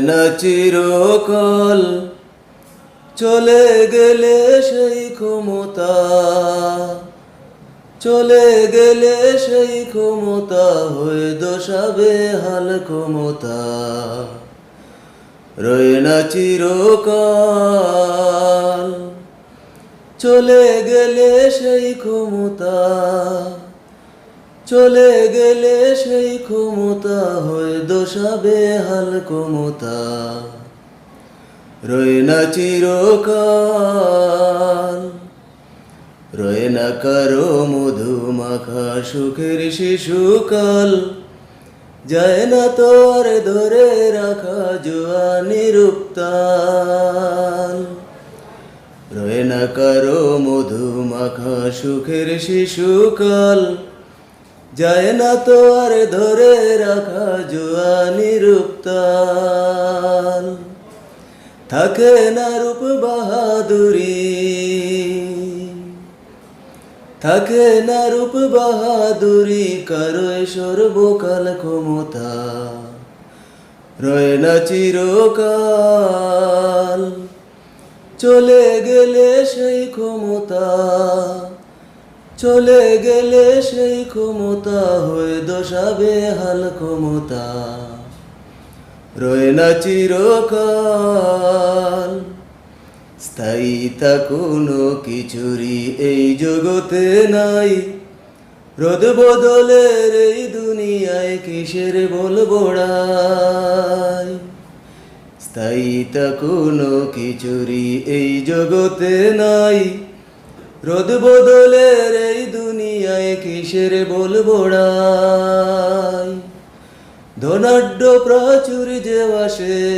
না চিরকাল চলে গেলে সেই ক্ষমতা, চলে গেলে সেই ক্ষমতা হয়ে দোষাবে হাল ক্ষমতা। রয়ে না চিরকাল চলে গেলে সেই ক্ষমতা। চলে গেলে সেই ক্ষমতা হয়ে দোষাবে হাল ক্ষমতা। রয়ে না চিরকাল, রয়ে না কারও মধু মাখা সুখের শিশুকাল। যায় না তো আর ধরে রাখা জোয়ানির উত্তাল রয়ে না কারও মধু মাখা সুখের শিশুকাল যায় না তো আর ধরে রাখা জোয়ানির উত্তাল থাকে না রূপ বাহাদুরি। থাকে না রূপ বাহাদুরি, কারও সর্বকাল ক্ষমতা রয়ে না চিরকাল। চলে গেলে সেই ক্ষমতা চলে গেলে সেই ক্ষমতা হয়ে দোষাবে হাল ক্ষমতা। রয়ে না চিরকাল স্থায়িতা কোনো কিছুরই এই জগতে নাই। রোদ বদলের এই দুনিয়ায় কিসের বলবড়াই স্থায়িতা কোনো কিছুরই এই জগতে নাই। রোদ বদলের এই দুনিয়ায় কিসের বলবড়াই ধনাঢ্য প্রাচুর যে বাসে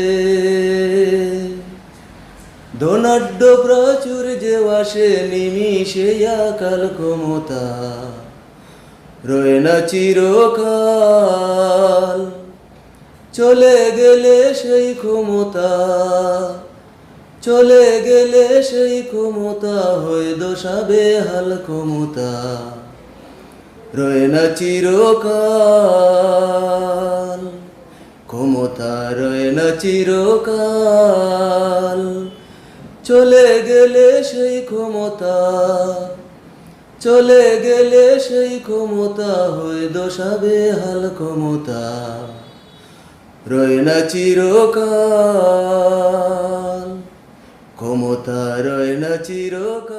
ধনাঢ্য প্রচুর যে বাসে নিমিষে কাল ক্ষমতা রয়ে না চিরকাল। চলে গেলে সেই ক্ষমতা চলে গেলে সেই ক্ষমতা হয়ে দোষাবে হাল ক্ষমতা। রয়ে না চিরকাল, ক্ষমতা রয়ে না চিরকাল। চলে গেলে সেই ক্ষমতা, চলে গেলে সেই ক্ষমতা হয়ে দোষাবে হাল ক্ষমতা। রয়ে না চিরকাল। ক্ষমতা রয়ে না চিরকাল